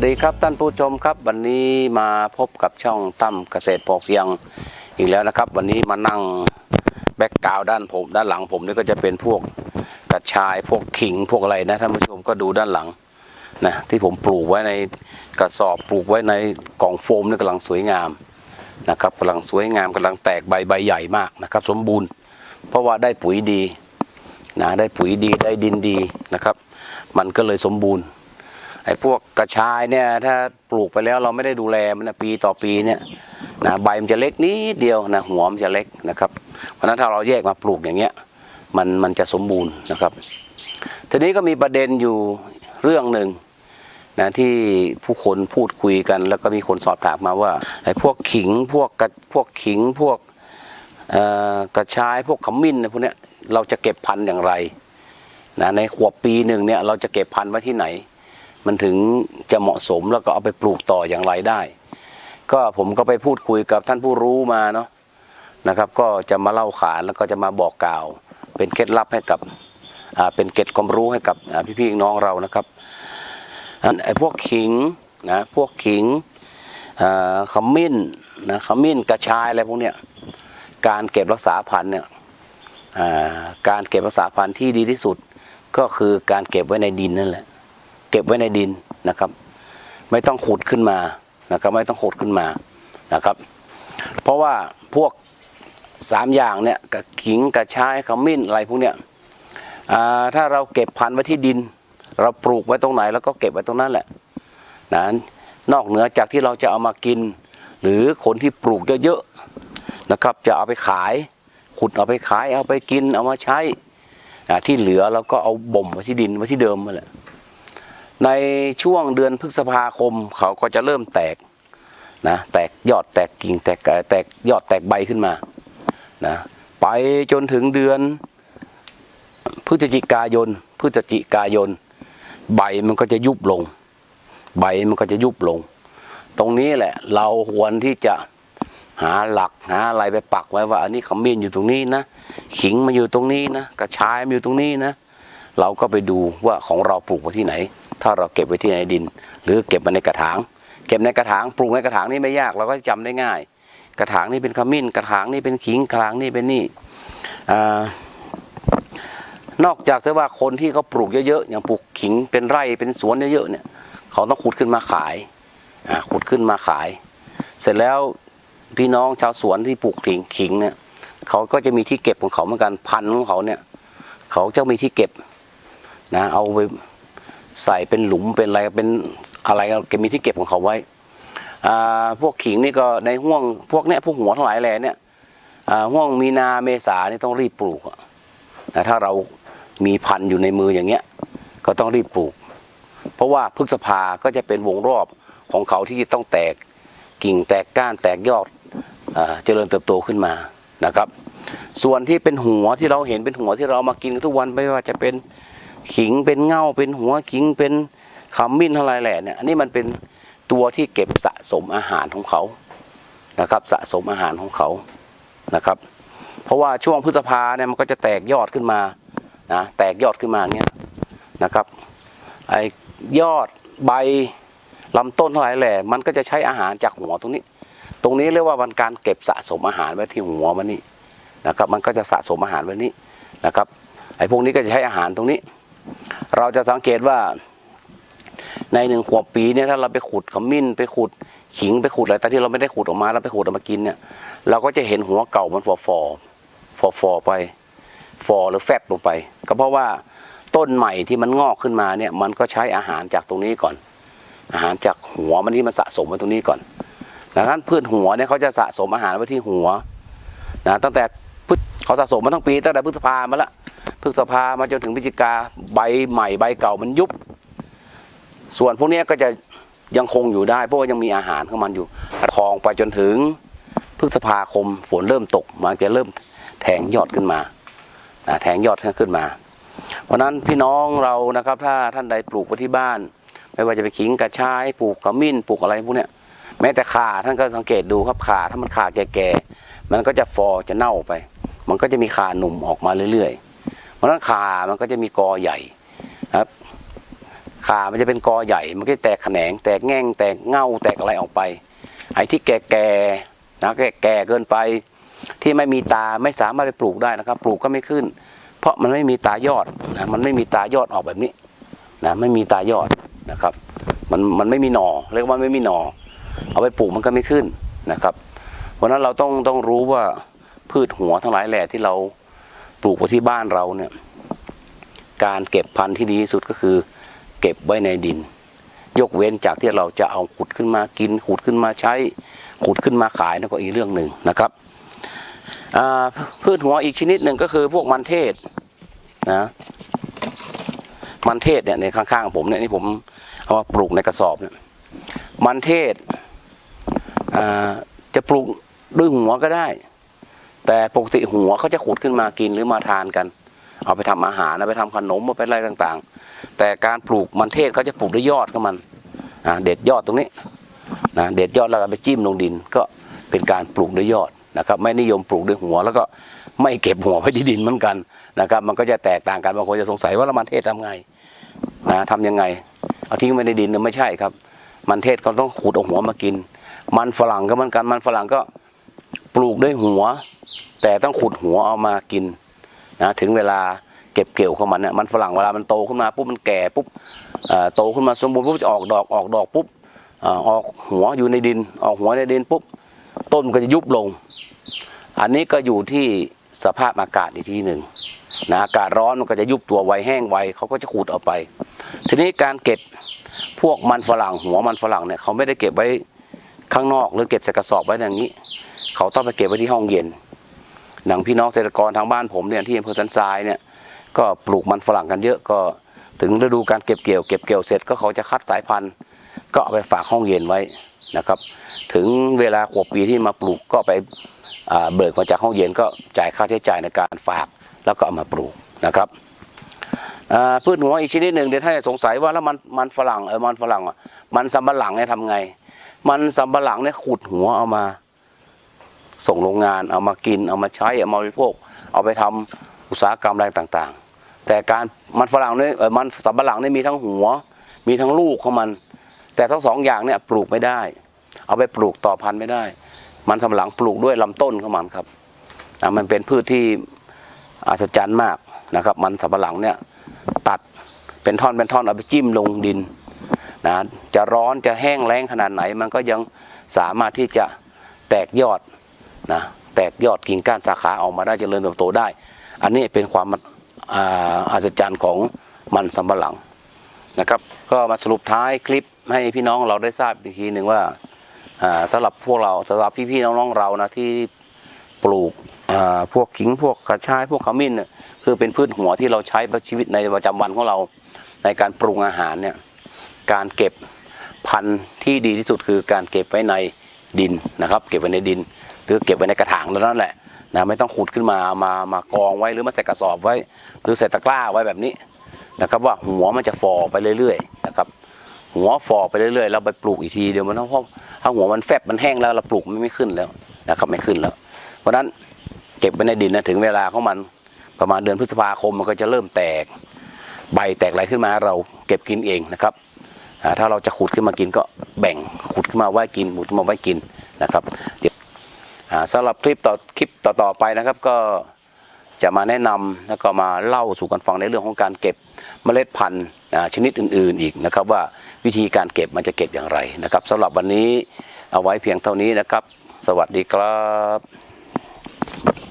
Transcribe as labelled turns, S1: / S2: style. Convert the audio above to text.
S1: สดีครับท่านผู้ชมครับวันนี้มาพบกับช่องตั้มเกษตรพอเพียงอีกแล้วนะครับ วันนี้มานั่งแบ็กกราวด้านผม ด้านหลังผมนี่ก็จะเป็นพวกกระชายพวกขิงพวกอะไรนะท่านผู้ชมก็ดูด้านหลังนะที่ผมปลูกไว้ในกระสอบปลูกไว้ในกล่องโฟมนี่กำลังสวยงามนะครับกำลังสวยงามกำลังแตกใบใบใหญ่มากนะครับ สมบูรณ์ เพราะว่าได้ปุ๋ยดีนะได้ปุ๋ยดีได้ดินดีนะครับ มันก็เลยสมบูรณ์ ไอ้พวกกระชายเนี่ยถ้าปลูกไปแล้วเราไม่ได้ดูแลมันนะปีต่อปีเนี่ยนะใบมันจะเล็กนิดเดียวนะหัวมันจะเล็กนะครับ เพราะฉะนั้นถ้าเราแยกมาปลูกอย่างเงี้ยมันมันจะสมบูรณ์นะครับ ทีนี้ก็มีประเด็นอยู่เรื่องหนึ่งนะที่ผู้คนพูดคุยกัน แล้วก็มีคนสอบถามมาว่าไอ้พวกขิงพวกกระพวกขิงพวกกระชายพวกขมิ้นนะพวกเนี้ยเราจะเก็บพันธุ์อย่างไรนะในขวบปีหนึ่งเนี่ยเราจะเก็บพันธุ์ไว้ที่ไหน มันถึงจะเหมาะสมแล้วก็เอาไปปลูกต่ออย่างไรได้ ก็ผมก็ไปพูดคุยกับท่านผู้รู้มาเนาะนะครับ ก็จะมาเล่าขานแล้วก็จะมาบอกกล่าว เป็นเคล็ดลับให้กับเป็นเกร็ดความรู้ให้กับพี่ๆน้องเรานะครับอันไอ้พวกขิงนะพวกขิงขมิ้นนะขมิ้นกระชายอะไรพวกเนี้ยการเก็บรักษาพันธุ์เนี่ยการเก็บรักษาพันธุ์ที่ดีที่สุดก็คือการเก็บไว้ในดินนั่นแหละ เก็บไว้ในดินนะครับ ไม่ต้องขุดขึ้นมานะครับ ไม่ต้องขุดขึ้นมานะครับ เพราะว่าพวกสามอย่างเนี่ยกับขิงกระชายขมิ้นอะไรพวกเนี้ยถ้าเราเก็บพันธุ์ไว้ที่ดิน เราปลูกไว้ตรงไหนแล้วก็เก็บไว้ตรงนั้นแหละนะนอกเหนือจากที่เราจะเอามากิน หรือคนที่ปลูกเยอะๆนะครับ จะเอาไปขาย ขุดเอาไปขายเอาไปกินเอามาใช้ที่เหลือเราก็เอาบ่มไว้ที่ดินไว้ที่เดิมมาแหละ ในช่วงเดือนพฤษภาคมเขาก็จะเริ่มแตกนะแตกยอดแตกกิ่งแตกแตกยอดแตกใบขึ้นมานะไปจนถึงเดือนพฤศจิกายนพฤศจิกายน ใบมันก็จะยุบลง ใบมันก็จะยุบลง ตรงนี้แหละเราควรที่จะหาหลักหาอะไรไปปักไว้ว่า อันนี้ขมิ้นอยู่ตรงนี้นะ ขิงมาอยู่ตรงนี้นะ กระชายมาอยู่ตรงนี้นะ เราก็ไปดูว่าของเราปลูกไว้ที่ไหน ถ้าเราเก็บไว้ที่ในดิน หรือเก็บไว้ในกระถาง เก็บในกระถางปลูกในกระถางนี่ไม่ยากเราก็จำได้ง่าย กระถางนี่เป็นขมิ้น กระถางนี่เป็นขิงกระถางนี่เป็นนี่อนอกจากจะว่าคนที่เขาปลูกเยอะๆอย่างปลูกขิงเป็นไร่เป็นสวนเยอะๆเนี่ยเขาต้องขุดขึ้นมาขายขุดขึ้นมาขาย เสร็จแล้วพี่น้องชาวสวนที่ปลูกขิงขิงเนี่ยเขาก็จะมีที่เก็บของเขาเหมือนกันพันของเขาเนี่ย เขาจะมีที่เก็บนะเอาไป ใส่เป็นหลุมเป็นอะไรเป็นอะไรก็มีที่เก็บของเขาไว้พวกขิงนี่ก็ในห่วงพวกเนี้ยพวกหัวทั้งหลายแหล่เนี่ยห่วงมีนาเมษานี่ต้องรีบปลูกนะถ้าเรามีพันธุ์อยู่ในมืออย่างเงี้ยก็ต้องรีบปลูก เพราะว่าพฤษภาก็จะเป็นวงรอบของเขาที่จะต้องแตกกิ่งแตกก้านแตกยอดเจริญเติบโตขึ้นมานะครับ ส่วนที่เป็นหัวที่เราเห็นเป็นหัวที่เรามากินทุกวันไม่ว่าจะเป็น ขิงเป็นเง่าเป็นหัวขิงเป็นขมิ้นอะไรแหละเนี่ยอันนี้มันเป็นตัวที่เก็บสะสมอาหารของเขานะครับ สะสมอาหารของเขานะครับ เพราะว่าช่วงพฤษภาเนี่ยมันก็จะแตกยอดขึ้นมานะแตกยอดขึ้นมาเงี้ยนะครับไอ้ยอดใบลำต้นเท่าไหร่แหละมันก็จะใช้อาหารจากหัวตรงนี้ ตรงนี้เรียกว่ามันการเก็บสะสมอาหารไว้ที่หัวมันนี่นะครับ มันก็จะสะสมอาหารไว้นี้นะครับไอ้พวกนี้ก็จะใช้อาหารตรงนี้ เราจะสังเกตว่าในหนึ่งขวบปีเนี่ยถ้าเราไปขุดขมิ้นไปขุดขิงไปขุดอะไรแต่ที่เราไม่ได้ขุดออกมาแล้วไปขุดออกมากินเนี่ยเราก็จะเห็นหัวเก่ามันฟอฟอฟอฟอไปฟอหรือแฟบลงไป ก็เพราะว่าต้นใหม่ที่มันงอกขึ้นมาเนี่ยมันก็ใช้อาหารจากตรงนี้ก่อน อาหารจากหัวมันที่มันสะสมไว้ตรงนี้ก่อนดังนั้นพืชหัวเนี่ยเขาจะสะสมอาหารไว้ที่หัวนะตั้งแต่พฤษเขาสะสมมาทั้งปีตั้งแต่พฤษภามาละ พฤษภามาจนถึงพฤศจิกาใบใหม่ใบเก่ามันยุบ ส่วนพวกนี้ก็จะยังคงอยู่ได้ เพราะว่ายังมีอาหารของมันอยู่คลองไปจนถึงพฤษภาคมฝนเริ่มตก มันจะเริ่มแทงยอดขึ้นมาแทงยอดขึ้นมา เพราะนั้นพี่น้องเรานะครับ ถ้าท่านใดปลูกไว้ที่บ้าน ไม่ว่าจะไปขิงกระชายปลูกขมิ้นปลูกอะไรพวกเนี้ยแม้แต่ขาท่านก็สังเกตดูครับขาถ้ามันขาแก่ๆมันก็จะฟอจะเน่าไป มันก็จะมีขาหนุ่มออกมาเรื่อยๆ เพราะนั้นขามันก็จะมีกอใหญ่ครับขามันจะเป็นกอใหญ่ มันก็จะแตกแขนง แตกแง่ง แตกเง่า แตกอะไรออกไป ไอ้ที่แก่ๆนะแก่ๆเกินไป ที่ไม่มีตาไม่สามารถไปปลูกได้นะครับ ปลูกก็ไม่ขึ้น เพราะมันไม่มีตายอดนะมันไม่มีตายอดออกแบบนี้นะไม่มีตายอดนะครับ มันมันไม่มีหน่อเรียกว่าไม่มีหน่อเอาไปปลูกมันก็ไม่ขึ้นนะครับ เพราะนั้นเราต้องต้องรู้ว่าพืชหัวทั้งหลายแหล่ที่เรา ปลูกไว้ที่บ้านเราเนี่ยการเก็บพันธุ์ที่ดีที่สุดก็คือ เก็บไว้ในดิน ยกเว้นจากที่เราจะเอาขุดขึ้นมากิน ขุดขึ้นมาใช้ ขุดขึ้นมาขายนั่นก็อีกเรื่องหนึ่งนะครับพืชหัวอีกชนิดหนึ่งก็คือพวกมันเทศนะมันเทศเนี่ยในข้างๆผมเนี่ยนี่ผมเอามาปลูกในกระสอบเนี่ยมันเทศจะปลูกด้วยหัวก็ได้ แต่ปกติหัวเขาจะขุดขึ้นมากินหรือมาทานกัน เอาไปทำอาหารเอาไปทำขนมเอาไปอะไรต่างๆ แต่การปลูกมันเทศเขาจะปลูกด้วยยอดของมันอ่าเด็ดยอดตรงนี้นะเด็ดยอดแล้วก็ไปจิ้มลงดินก็เป็นการปลูกด้วยยอดนะครับไม่นิยมปลูกด้วยหัว แล้วก็ไม่เก็บหัวไว้ที่ดินเหมือนกันนะครับ มันก็จะแตกต่างกันบางคนจะสงสัยว่าล้วมันเทศทำไงนะทำยังไง เอาทิ้งไว้ในดินเนี่ยไม่ใช่ครับ มันเทศเขาต้องขุดเอาหัวมากิน มันฝรั่งก็เหมือนกันมันฝรั่งก็ปลูกด้วยหัว แต่ต้องขุดหัวเอามากินนะถึงเวลาเก็บเกี่ยวของมันเนี่ยมันฝรั่งเวลามันโตขึ้นมาปุ๊บมันแก่ปุ๊บโตขึ้นมาสมบูรณ์ปุ๊บจะออกดอกออกดอกปุ๊บอออกหัวอยู่ในดิน ออกหัวในดินปุ๊บต้นมันก็จะยุบลง อันนี้ก็อยู่ที่สภาพอากาศอีกที่หนึ่งนะอากาศร้อนมันก็จะยุบตัวไวแห้งไวเขาก็จะขูดออกไป ทีนี้การเก็บพวกมันฝรั่งหัวมันฝรั่งเนี่ยเขาไม่ได้เก็บไว้ข้างนอกหรือเก็บใส่กระสอบไว้อย่างนี้ เขาต้องไปเก็บไว้ที่ห้องเย็น หนังพี่น้องเกษตรกรทางบ้านผมเนี่ยที่อำเภอสันทรายเนี่ยก็ปลูกมันฝรั่งกันเยอะก็ถึงฤดูการเก็บเกี่ยวเก็บเกี่ยวเสร็จก็เขาจะคัดสายพันธุ์ ก็เอาไปฝากห้องเย็นไว้นะครับ ถึงเวลาขวบปีที่มาปลูกก็ไปเบิกมาจากห้องเย็นก็จ่ายค่าใช้จ่ายในการฝากแล้วก็เอามาปลูกนะครับพืชหัวอีกชนิดหนึ่งเดี๋ยวถ้าสงสัยว่าแล้วมันมันฝรั่งเออมันฝรั่งอะมันสำปะหลังเนี่ยทำไง มันสำปะหลังเนี่ยขุดหัวเอามา ส่งโรงงานเอามากินเอามาใช้เอามาบริโภค เอาไปทำอุตสาหกรรมอะไรต่างๆ แต่การมันฝรั่งเนี่ยมันสำปะหลังเนี่ยมีทั้งหัว มีทั้งลูกของมัน แต่ทั้งสองอย่างเนี่ยปลูกไม่ได้ เอาไปปลูกต่อพันธุ์ไม่ได้ มันสำปะหลังปลูกด้วยลำต้นของมันครับอะมันเป็นพืชที่อัศจรรย์มากนะครับ มันสำปะหลังเนี่ยตัดเป็นท่อนเป็นท่อนเอาไปจิ้มลงดินนะจะร้อนจะแห้งแล้งขนาดไหน มันก็ยังสามารถที่จะแตกยอด นะแตกยอดกิ่งก้านสาขาออกมาได้เจริญเติบโตได้ อันนี้เป็นความอัศจรรย์ของมันสำปะหลังนะครับ ก็มาสรุปท้ายคลิปให้พี่น้องเราได้ทราบอีกทีหนึ่งว่าอ่าสำหรับพวกเราสำหรับพี่ๆน้องๆเรานะที่ปลูกพวกขิงพวกกระชายพวกขมิ้นคือเป็นพืชหัวที่เราใช้ประชีวิตในประจำวันของเรา ในการปรุงอาหารเนี่ยการเก็บพันธุ์ที่ดีที่สุดคือการเก็บไว้ในดินนะครับ เก็บไว้ในดิน หรือเก็บไว้ในกระถางเท่านั้นแหละนะไม่ต้องขุดขึ้นมามามากองไว้หรือมาใส่กระสอบไว้ หรือใส่ตะกร้าไว้แบบนี้นะครับว่าหัวมันจะฟอไปเรื่อยๆนะครับหัวฟอไปเรื่อยๆเราไปปลูกอีกทีเดียวมันต้องถ้าหัวมันแฟบมันแห้งแล้วเราปลูกมันไม่ขึ้นแล้วนะครับไม่ขึ้นแล้ว เพราะฉะนั้นเก็บไว้ในดินนะถึงเวลาของมันประมาณเดือนพฤษภาคมมันก็จะเริ่มแตก ใบแตกอะไรขึ้นมาเราเก็บกินเองนะครับถ้าเราจะขุดขึ้นมากินก็แบ่งขุดขึ้นมาไว้กินขุดขึ้นมาไว้กินนะครับเดี๋ยว สำหรับคลิปต่อคลิปต่อๆไปนะครับก็จะมาแนะนำแล้วก็มาเล่าสู่กันฟังในเรื่องของการเก็บเมล็ดพันธุ์ชนิดอื่น ๆ อีกนะครับ ว่าวิธีการเก็บมันจะเก็บอย่างไรนะครับสำหรับวันนี้เอาไว้เพียงเท่านี้นะครับ สวัสดีครับ